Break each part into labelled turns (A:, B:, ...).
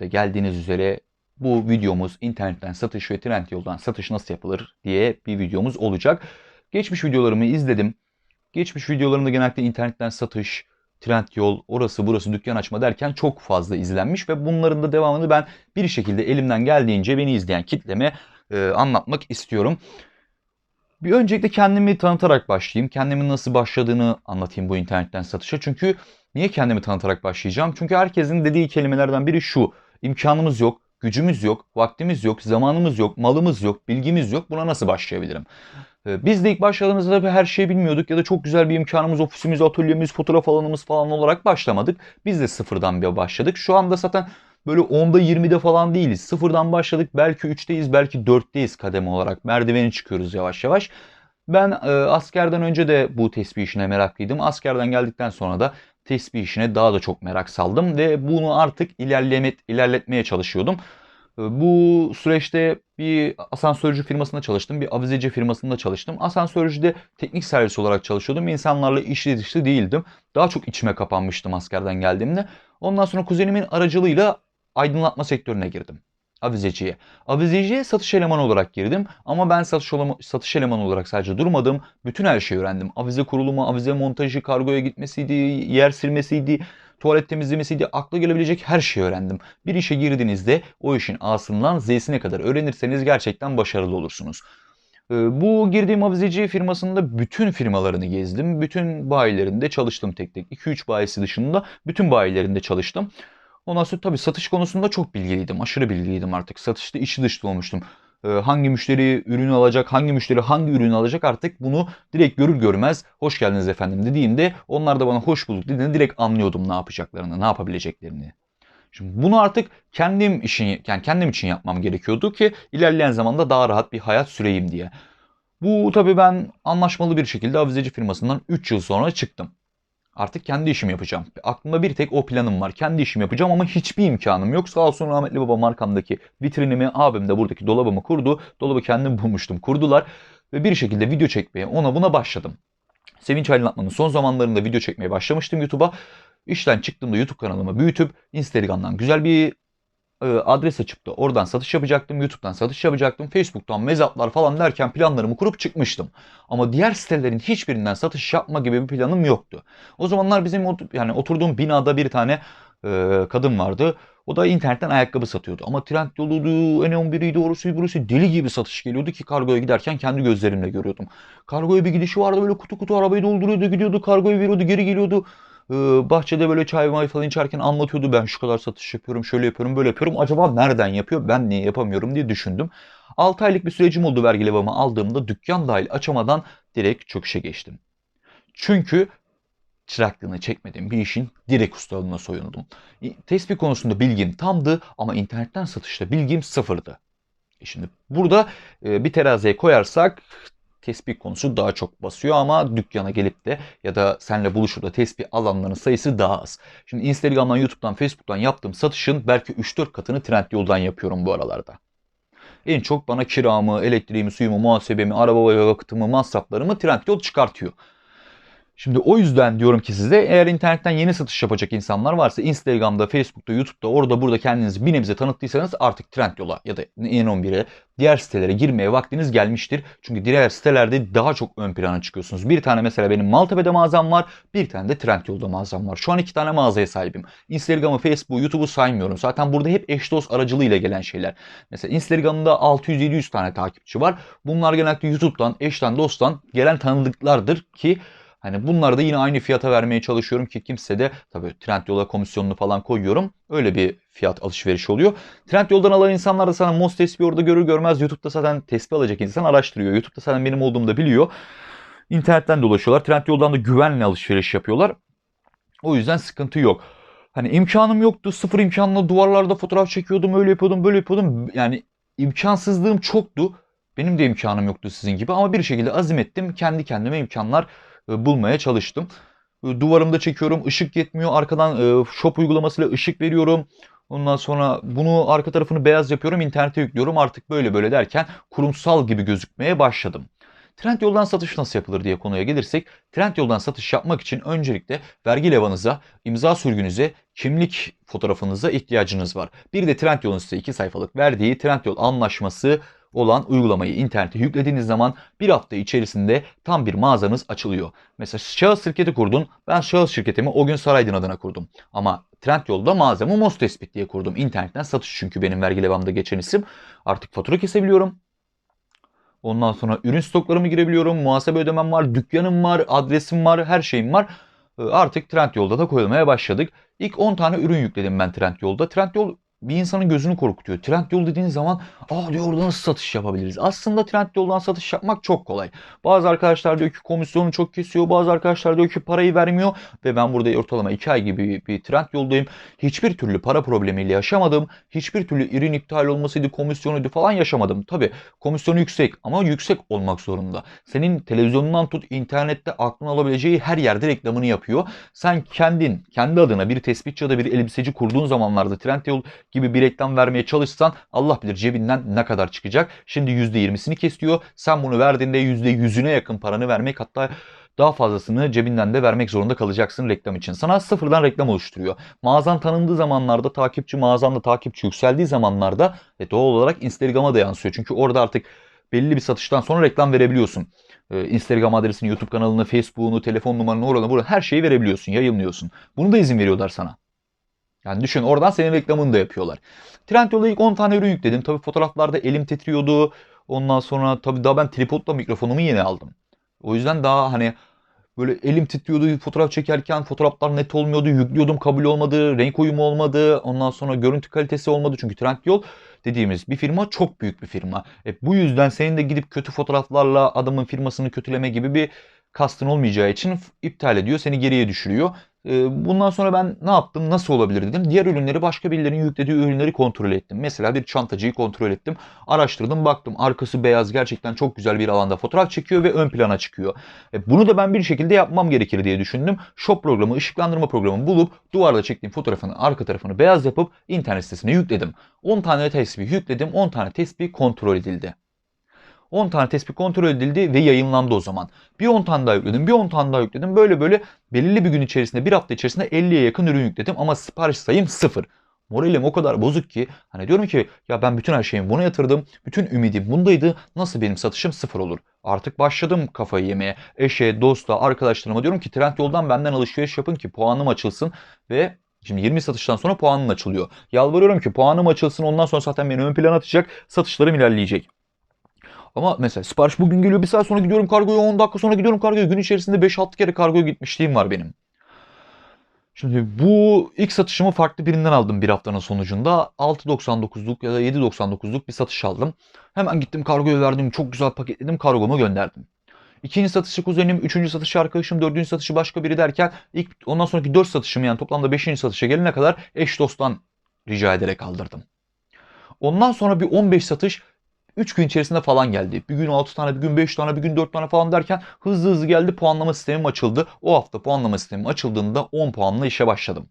A: de geldiğiniz üzere bu videomuz internetten satış ve Trendyol'dan satış nasıl yapılır diye bir videomuz olacak. Geçmiş videolarımı izledim. Geçmiş videolarımda genellikle internetten satış, Trendyol, orası burası dükkan açma derken çok fazla izlenmiş ve bunların da devamını ben bir şekilde elimden geldiğince beni izleyen kitleme e, anlatmak istiyorum. Bir öncelikle kendimi tanıtarak başlayayım. Kendimin nasıl başladığını anlatayım bu internetten satışa. Çünkü niye kendimi tanıtarak başlayacağım? Çünkü herkesin dediği kelimelerden biri şu. İmkanımız yok, gücümüz yok, vaktimiz yok, zamanımız yok, malımız yok, bilgimiz yok. Buna nasıl başlayabilirim? Ee, Biz de ilk başladığımızda tabii her şeyi bilmiyorduk ya da çok güzel bir imkanımız, ofisimiz, atölyemiz, fotoğraf alanımız falan olarak başlamadık. Biz de sıfırdan bir başladık. Şu anda zaten böyle 10'da 20'de falan değiliz. Sıfırdan başladık. Belki 3'teyiz, belki 4'teyiz kademe olarak. Merdiveni çıkıyoruz yavaş yavaş. Ben e, askerden önce de bu tesbih işine meraklıydım. Askerden geldikten sonra da tesbih işine daha da çok merak saldım ve bunu artık ilerleme, ilerletmeye çalışıyordum. E, Bu süreçte bir asansörcü firmasında çalıştım, bir avizeci firmasında çalıştım. Asansörcüde teknik servis olarak çalışıyordum. İnsanlarla işli dışlı değildim. Daha çok içime kapanmıştım askerden geldiğimde. Ondan sonra kuzenimin aracılığıyla aydınlatma sektörüne girdim. Avizeciye. Avizeciye satış elemanı olarak girdim ama ben satış, satış elemanı olarak sadece durmadım. Bütün her şeyi öğrendim. Avize kurulumu, avize montajı, kargoya gitmesiydi, yer silmesiydi, tuvalet temizlemesiydi, akla gelebilecek her şeyi öğrendim. Bir işe girdiğinizde o işin A'sından Z'sine kadar öğrenirseniz gerçekten başarılı olursunuz. Ee, Bu girdiğim avizeci firmasında bütün firmalarını gezdim. Bütün bayilerinde çalıştım tek tek. 2-3 bayisi dışında bütün bayilerinde çalıştım. Ondan sonra tabii satış konusunda çok bilgiliydim. Aşırı bilgiliydim artık. Satışta içi dışlı olmuştum. Ee, hangi müşteri ürünü alacak, hangi müşteri hangi ürünü alacak artık bunu direkt görür görmez hoş geldiniz efendim dediğimde onlar da bana hoş bulduk dediğinde direkt anlıyordum ne yapacaklarını, ne yapabileceklerini. Şimdi bunu artık kendim işin yani kendim için yapmam gerekiyordu ki ilerleyen zamanda daha rahat bir hayat süreyim diye. Bu tabii ben anlaşmalı bir şekilde avizeci firmasından 3 yıl sonra çıktım. Artık kendi işimi yapacağım. Aklımda bir tek o planım var. Kendi işimi yapacağım ama hiçbir imkanım yok. Sağ olsun rahmetli babam arkamdaki vitrinimi, abim de buradaki dolabımı kurdu. Dolabı kendim bulmuştum. Kurdular ve bir şekilde video çekmeye ona buna başladım. Sevinç Aydınlatma'nın son zamanlarında video çekmeye başlamıştım YouTube'a. İşten çıktığımda YouTube kanalımı büyütüp Instagram'dan güzel bir adres açıp da oradan satış yapacaktım. YouTube'dan satış yapacaktım. Facebook'tan mezatlar falan derken planlarımı kurup çıkmıştım. Ama diğer sitelerin hiçbirinden satış yapma gibi bir planım yoktu. O zamanlar bizim yani oturduğum binada bir tane e, kadın vardı. O da internetten ayakkabı satıyordu. Ama Trendyol'uydu, N11'iydi, orası burası deli gibi satış geliyordu ki kargoya giderken kendi gözlerimle görüyordum. Kargoya bir gidişi vardı böyle kutu kutu arabayı dolduruyordu, gidiyordu, kargoyu veriyordu, geri geliyordu. Ee, bahçede böyle çay may falan içerken anlatıyordu ben şu kadar satış yapıyorum, şöyle yapıyorum, böyle yapıyorum. Acaba nereden yapıyor, ben niye yapamıyorum diye düşündüm. 6 aylık bir sürecim oldu vergi levhamı aldığımda dükkan dahil açamadan direkt çöküşe geçtim. Çünkü çıraklığını çekmediğim bir işin direkt ustalığına soyundum. Tespih konusunda bilgim tamdı ama internetten satışta bilgim sıfırdı. E Şimdi burada e, bir teraziye koyarsak tespih konusu daha çok basıyor ama dükkana gelip de ya da senle buluşup da tespih alanların sayısı daha az. Şimdi Instagram'dan, YouTube'dan, Facebook'tan yaptığım satışın belki 3-4 katını Trendyol'dan yapıyorum bu aralarda. En çok bana kiramı, elektriğimi, suyumu, muhasebemi, araba yakıtımı, masraflarımı Trendyol çıkartıyor. Şimdi o yüzden diyorum ki size eğer internetten yeni satış yapacak insanlar varsa Instagram'da, Facebook'ta, YouTube'da orada burada kendinizi bir nebze tanıttıysanız artık Trendyol'a ya da N11'e diğer sitelere girmeye vaktiniz gelmiştir. Çünkü diğer sitelerde daha çok ön plana çıkıyorsunuz. Bir tane mesela benim Maltepe'de mağazam var. Bir tane de Trendyol'da mağazam var. Şu an iki tane mağazaya sahibim. Instagram'ı, Facebook'u, YouTube'u saymıyorum. Zaten burada hep eş dost aracılığıyla gelen şeyler. Mesela Instagram'da 600-700 tane takipçi var. Bunlar genellikle YouTube'dan, eşten, dosttan gelen tanıdıklardır ki Hani bunları da yine aynı fiyata vermeye çalışıyorum ki kimse de tabii Trendyol'a komisyonunu falan koyuyorum. Öyle bir fiyat alışverişi oluyor. Trendyol'dan alan insanlar da sana Moz tespih orada görür görmez YouTube'da zaten tespih alacak insan araştırıyor. YouTube'da zaten benim olduğumu da biliyor. İnternetten dolaşıyorlar. Trendyol'dan da güvenle alışveriş yapıyorlar. O yüzden sıkıntı yok. Hani imkanım yoktu. Sıfır imkanla duvarlarda fotoğraf çekiyordum. Öyle yapıyordum, böyle yapıyordum. Yani imkansızlığım çoktu. Benim de imkanım yoktu sizin gibi ama bir şekilde azim ettim. Kendi kendime imkanlar bulmaya çalıştım. E, Duvarımda çekiyorum, ışık yetmiyor. Arkadan e, shop uygulamasıyla ışık veriyorum. Ondan sonra bunu arka tarafını beyaz yapıyorum, internete yüklüyorum. Artık böyle böyle derken kurumsal gibi gözükmeye başladım. Trendyol'dan satış nasıl yapılır diye konuya gelirsek, Trendyol'dan satış yapmak için öncelikle vergi levanıza, imza sürgünüze, kimlik fotoğrafınıza ihtiyacınız var. Bir de Trendyol'un size iki sayfalık verdiği Trendyol anlaşması olan uygulamayı internete yüklediğiniz zaman bir hafta içerisinde tam bir mağazanız açılıyor. Mesela şahıs şirketi kurdun. Ben şahıs şirketimi o gün Saraydın adına kurdum. Ama Trendyol'da mağazamı Mostespit diye kurdum. İnternetten satış çünkü benim vergi levhamda geçen isim. Artık fatura kesebiliyorum. Ondan sonra ürün stoklarımı girebiliyorum. Muhasebe ödemem var, dükkanım var, adresim var, her şeyim var. Ee, Artık Trendyol'da da koyulmaya başladık. İlk 10 tane ürün yükledim ben Trendyol'da. Trendyol bir insanın gözünü korkutuyor. Trendyol dediğiniz zaman aa diyor orada nasıl satış yapabiliriz? Aslında Trendyol'dan satış yapmak çok kolay. Bazı arkadaşlar diyor ki komisyonu çok kesiyor. Bazı arkadaşlar diyor ki parayı vermiyor. Ve ben burada ortalama 2 ay gibi bir Trendyol'dayım. Hiçbir türlü para problemiyle yaşamadım. Hiçbir türlü ürün iptal olmasıydı, komisyonuydu falan yaşamadım. Tabi komisyonu yüksek ama yüksek olmak zorunda. Senin televizyonundan tut internette aklına alabileceği her yerde reklamını yapıyor. Sen kendin, kendi adına bir tespitçi ya da bir elbiseci kurduğun zamanlarda Trendyol gibi bir reklam vermeye çalışsan Allah bilir cebinden ne kadar çıkacak. Şimdi %20'sini kesiyor. Sen bunu verdiğinde %100'üne yakın paranı vermek hatta daha fazlasını cebinden de vermek zorunda kalacaksın reklam için. Sana sıfırdan reklam oluşturuyor. Mağazan tanındığı zamanlarda takipçi mağazanda takipçi yükseldiği zamanlarda e, doğal olarak Instagram'a da yansıyor. Çünkü orada artık belli bir satıştan sonra reklam verebiliyorsun. Ee, Instagram adresini, YouTube kanalını, Facebook'unu, telefon numaranı, oranı, buranı her şeyi verebiliyorsun, yayınlıyorsun. Bunu da izin veriyorlar sana. Yani düşün oradan senin reklamını da yapıyorlar. Trendyol'a ilk 10 tane ürün yükledim. Tabii fotoğraflarda elim titriyordu. Ondan sonra tabii daha ben tripodla mikrofonumu yeni aldım. O yüzden daha hani böyle elim titriyordu fotoğraf çekerken fotoğraflar net olmuyordu. Yüklüyordum kabul olmadı. Renk uyumu olmadı. Ondan sonra görüntü kalitesi olmadı. Çünkü Trendyol dediğimiz bir firma çok büyük bir firma. E, bu yüzden senin de gidip kötü fotoğraflarla adamın firmasını kötüleme gibi bir kastın olmayacağı için iptal ediyor. Seni geriye düşürüyor. Ee, bundan sonra ben ne yaptım, nasıl olabilir dedim. Diğer ürünleri başka birilerinin yüklediği ürünleri kontrol ettim. Mesela bir çantacıyı kontrol ettim. Araştırdım, baktım. Arkası beyaz gerçekten çok güzel bir alanda fotoğraf çekiyor ve ön plana çıkıyor. E, bunu da ben bir şekilde yapmam gerekir diye düşündüm. Shop programı, ışıklandırma programı bulup duvarda çektiğim fotoğrafın arka tarafını beyaz yapıp internet sitesine yükledim. 10 tane tespih yükledim, 10 tane tespih kontrol edildi. 10 tane tespih kontrol edildi ve yayınlandı o zaman. Bir 10 tane daha yükledim, bir 10 tane daha yükledim. Böyle böyle belirli bir gün içerisinde, bir hafta içerisinde 50'ye yakın ürün yükledim ama sipariş sayım sıfır. Moralim o kadar bozuk ki hani diyorum ki ya ben bütün her şeyimi buna yatırdım. Bütün ümidim bundaydı. Nasıl benim satışım sıfır olur? Artık başladım kafayı yemeye. Eşe, dosta, arkadaşlarıma diyorum ki Trendyol'dan benden alışveriş yapın ki puanım açılsın ve Şimdi 20 satıştan sonra puanın açılıyor. Yalvarıyorum ki puanım açılsın ondan sonra zaten beni ön plana atacak. Satışlarım ilerleyecek. Ama mesela sipariş bugün geliyor bir saat sonra gidiyorum kargoya 10 dakika sonra gidiyorum kargoya. Gün içerisinde 5-6 kere kargoya gitmişliğim var benim. Şimdi bu ilk satışımı farklı birinden aldım bir haftanın sonucunda. 6.99'luk ya da 7.99'luk bir satış aldım. Hemen gittim kargoya verdim. Çok güzel paketledim kargomu gönderdim. İkinci satışı kuzenim, üçüncü satışı arkadaşım, dördüncü satışı başka biri derken ilk ondan sonraki dört satışımı yani toplamda beşinci satışa gelene kadar eş dosttan rica ederek aldırdım. Ondan sonra bir 15 satış 3 gün içerisinde falan geldi. Bir gün 6 tane, bir gün 5 tane, bir gün 4 tane falan derken hızlı hızlı geldi puanlama sistemim açıldı. O hafta puanlama sistemim açıldığında 10 puanla işe başladım.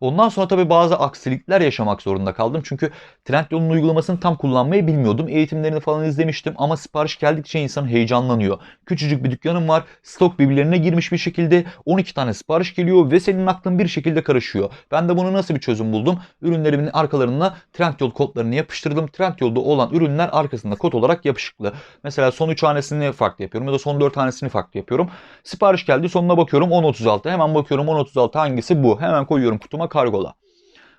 A: Ondan sonra tabii bazı aksilikler yaşamak zorunda kaldım. Çünkü Trendyol'un uygulamasını tam kullanmayı bilmiyordum. Eğitimlerini falan izlemiştim ama sipariş geldikçe insan heyecanlanıyor. Küçücük bir dükkanım var. Stok birbirlerine girmiş bir şekilde 12 tane sipariş geliyor ve senin aklın bir şekilde karışıyor. Ben de bunu nasıl bir çözüm buldum? Ürünlerimin arkalarına Trendyol kodlarını yapıştırdım. Trendyol'da olan ürünler arkasında kod olarak yapışıklı. Mesela son 3 tanesini farklı yapıyorum ya da son 4 tanesini farklı yapıyorum. Sipariş geldi sonuna bakıyorum 10.36. Hemen bakıyorum 10.36 hangisi bu? Hemen koyuyorum kutuma kargola.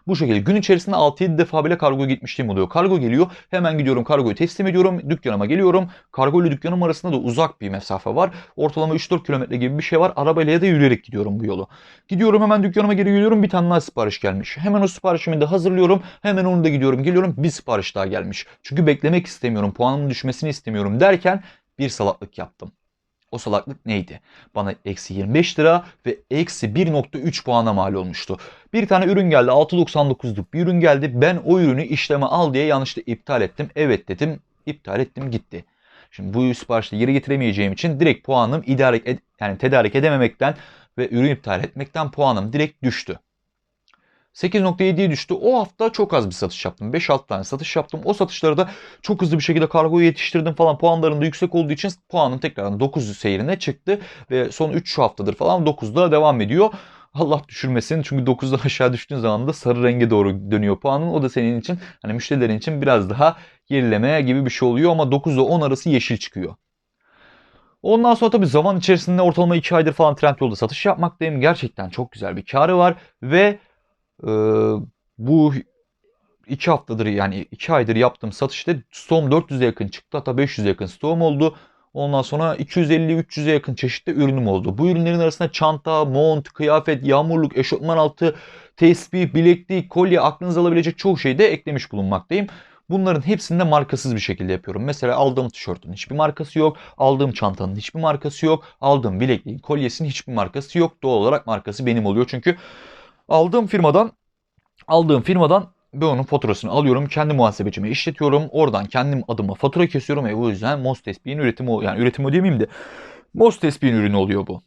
A: Bu şekilde gün içerisinde 6-7 defa bile kargo gitmişliğim oluyor. Kargo geliyor hemen gidiyorum kargoyu teslim ediyorum dükkanıma geliyorum. Kargo ile dükkanım arasında da uzak bir mesafe var. Ortalama 3-4 kilometre gibi bir şey var. Arabayla ya da yürüyerek gidiyorum bu yolu. Gidiyorum hemen dükkanıma geri geliyorum bir tane daha sipariş gelmiş. Hemen o siparişimi de hazırlıyorum. Hemen onu da gidiyorum geliyorum bir sipariş daha gelmiş. Çünkü beklemek istemiyorum puanımın düşmesini istemiyorum derken bir salaklık yaptım. O salaklık neydi? Bana eksi 25 lira ve eksi 1.3 puana mal olmuştu. Bir tane ürün geldi 6.99'luk bir ürün geldi. Ben o ürünü işleme al diye yanlışlıkla iptal ettim. Evet dedim iptal ettim gitti. Şimdi bu siparişi geri getiremeyeceğim için direkt puanım idare ed yani tedarik edememekten ve ürün iptal etmekten puanım direkt düştü. 8.7'ye düştü. O hafta çok az bir satış yaptım. 5-6 tane satış yaptım. O satışları da çok hızlı bir şekilde kargoyu yetiştirdim falan. Puanlarım da yüksek olduğu için puanım tekrardan 9 seyrine çıktı. Ve son 3 haftadır falan 9'da devam ediyor. Allah düşürmesin çünkü 9'dan aşağı düştüğün zaman da sarı renge doğru dönüyor puanın. O da senin için hani müşterilerin için biraz daha gerileme gibi bir şey oluyor ama 9 ile 10 arası yeşil çıkıyor. Ondan sonra tabii zaman içerisinde ortalama 2 aydır falan Trendyol'da satış yapmaktayım. Gerçekten çok güzel bir karı var ve e, bu 2 haftadır yani 2 aydır yaptığım satışta stoğum 400'e yakın çıktı. Hatta 500'e yakın stoğum oldu. Ondan sonra 250-300'e yakın çeşitli ürünüm oldu. Bu ürünlerin arasında çanta, mont, kıyafet, yağmurluk, eşofman altı, tesbih, bileklik, kolye aklınıza alabilecek çoğu şeyi de eklemiş bulunmaktayım. Bunların hepsini de markasız bir şekilde yapıyorum. Mesela aldığım tişörtün hiçbir markası yok. Aldığım çantanın hiçbir markası yok. Aldığım bilekliğin, kolyesinin hiçbir markası yok. Doğal olarak markası benim oluyor. Çünkü aldığım firmadan aldığım firmadan ben onun faturasını alıyorum. Kendi muhasebecime işletiyorum. Oradan kendim adıma fatura kesiyorum. ve o yüzden Mos Tespihin üretimi yani üretimi demeyeyim de Mos Tespihin ürünü oluyor bu.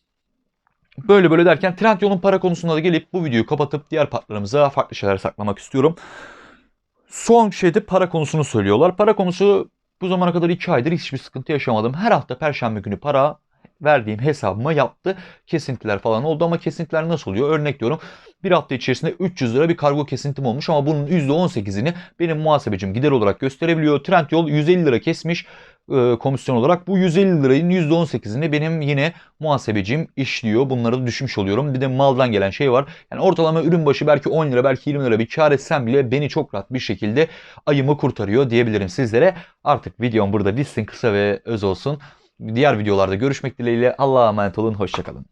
A: Böyle böyle derken Trendyol'un para konusunda da gelip bu videoyu kapatıp diğer partlarımıza farklı şeyler saklamak istiyorum. Son şeyde para konusunu söylüyorlar. Para konusu bu zamana kadar 2 aydır hiçbir sıkıntı yaşamadım. Her hafta perşembe günü para verdiğim hesabıma yattı. Kesintiler falan oldu ama kesintiler nasıl oluyor? Örnek diyorum bir hafta içerisinde 300 lira bir kargo kesintim olmuş ama bunun %18'ini benim muhasebecim gider olarak gösterebiliyor. Trendyol 150 lira kesmiş e, komisyon olarak. Bu 150 lirayın %18'ini benim yine muhasebecim işliyor. Bunları da düşmüş oluyorum. Bir de maldan gelen şey var. Yani ortalama ürün başı belki 10 lira belki 20 lira bir kar etsem bile beni çok rahat bir şekilde ayımı kurtarıyor diyebilirim sizlere. Artık videom burada bitsin kısa ve öz olsun. Diğer videolarda görüşmek dileğiyle. Allah'a emanet olun. Hoşçakalın.